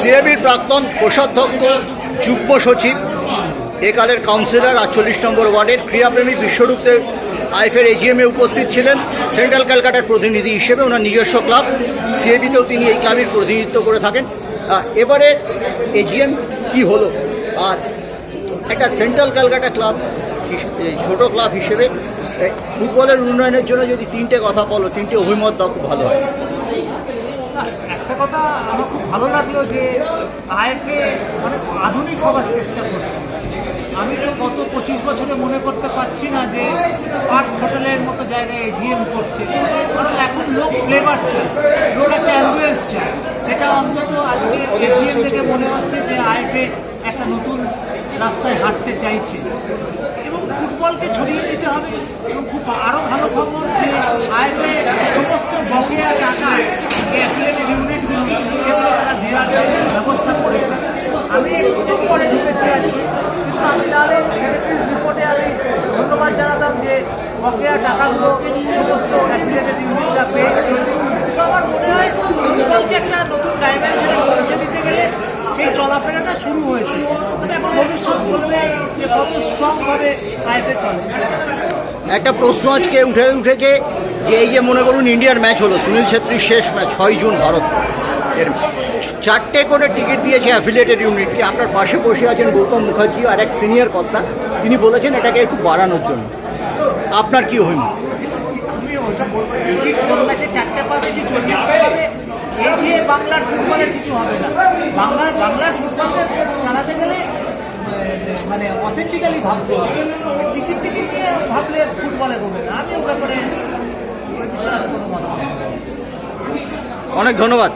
সিএবির প্রাক্তন কোষাধ্যক্ষ, যুগ্ম সচিব, একালের কাউন্সিলর আটচল্লিশ নম্বর ওয়ার্ডের ক্রীড়াপ্রেমী বিশ্বরূপদেব আইফের এজিএমে উপস্থিত ছিলেন। সেন্ট্রাল ক্যালকাটার প্রতিনিধি হিসেবে ওনার নিজস্ব ক্লাব। সিএবিতেও তিনি এই ক্লাবের প্রতিনিধিত্ব করে থাকেন। এবারে এজিএম কি হলো? আর একটা সেন্ট্রাল ক্যালকাটা ক্লাব ছোট ক্লাব হিসেবে ফুটবলের উন্নয়নের জন্য যদি তিনটে কথা বলো, তিনটে অভিমত খুব ভালো হয়। একটা কথা আমার খুব ভালো লাগল যে আইএফএ অনেক আধুনিক হবার চেষ্টা করছে। আমি তো গত পঁচিশ বছরে মনে করতে পারছি না যে পার্ক হোটেলের মতো জায়গায় এজিএম করছে। কারণ এখন লোক ফ্লেভার চায়, লোক একটা অ্যাম্বুলেন্স চায়। সেটা অন্তত আজকে এজিএম থেকে মনে হচ্ছে যে আইএফএ একটা নতুন রাস্তায় হাঁটতে চাইছে। এবং ফুটবলকে ছড়িয়ে দিতে হবে। এবং খুব আরও ভালো খবর যে আইএফএ সমস্ত বকেয়া টাকা যে অ্যাথলেটিক ইউনিটগুলো সেগুলো তারা দেওয়ার ব্যবস্থা করেছে আমি একটু পরে ঢুকেছি আজকে কিন্তু আমি তাহলে সেক্রেটারিজ রিপোর্টে আমি ধন্যবাদ জানাতাম যে বকেয়া টাকাগুলো সমস্ত অ্যাফিলিয়েটেড ইউনিটরা কিন্তু আমার মনে হয় ফুটবলকে একটা নতুন ডাইমেনশনে পৌঁছে দিতে গেলে সেই চলাফেরাটা শুরু হয়েছে। তবে এখন ভবিষ্যৎ বলবে যে কত স্ট্রং ভাবে আইএফএ চলে একটা প্রশ্ন আজকে উঠে উঠেছে যে এই যে মনে করুন ইন্ডিয়ার ম্যাচ হলো, সুনীল ছেত্রীর শেষ ম্যাচ ছয় জুন ভারত। এর চারটে করে টিকিট দিয়েছে অ্যাফিলিয়েটেড ইউনিটকে আপনার পাশে বসে আছেন গৌতম মুখার্জি আর এক সিনিয়র কর্তা। তিনি বলেছেন এটাকে একটু বাড়ানোর জন্য। আপনার কি পাবে বাংলার ফুটবলের কিছু হবে না। বাংলার বাংলার ফুটবলকে চালাতে গেলে মানে অথেন্টিক্যালি ভাবতে হবে। টিকিট টিকিট নিয়ে ভাবলে ফুটবলে হবে না। আমি ব্যাপারে ওই বিষয়ে কোনো মতামত অনেক ধন্যবাদ।